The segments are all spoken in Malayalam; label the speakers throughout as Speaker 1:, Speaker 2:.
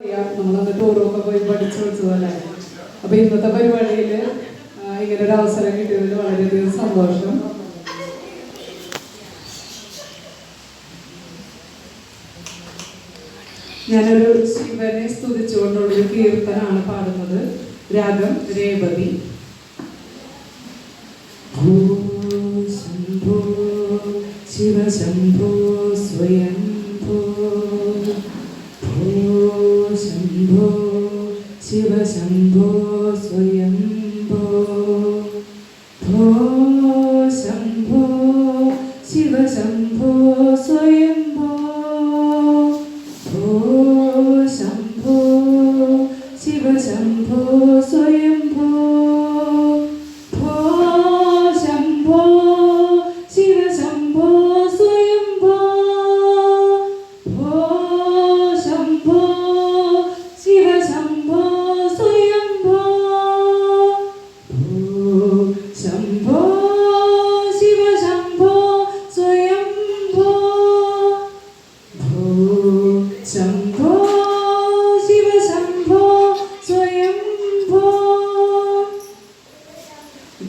Speaker 1: നമ്മളന്ന് ടൂറൊക്കെ പോയി പഠിച്ചു വെച്ചതല്ലേ? അപ്പൊ ഇന്നത്തെ പരിപാടിയിൽ ഇങ്ങനെ ഒരു അവസരം കിട്ടിയതിൽ വളരെയധികം സന്തോഷം. ഞാനൊരു ശിവനെ സ്തുതിച്ചുകൊണ്ടുള്ളൊരു കീർത്തനാണ് പാടുന്നത്. രാഗം രേവതി. ശിവശംഭോ ശംഭോ ശിവശംഭോ സ്വയംഭോ. ഭോ ശംഭോ ശിവശംഭോ സ്വയംഭോ.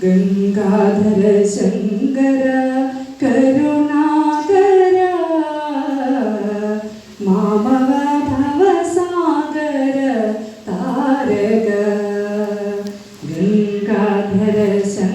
Speaker 1: ഗംഗാധര ശങ്കര കരുണാകര മാമവ ഭവസാഗര താരക. ഗംഗാധര ശങ്കര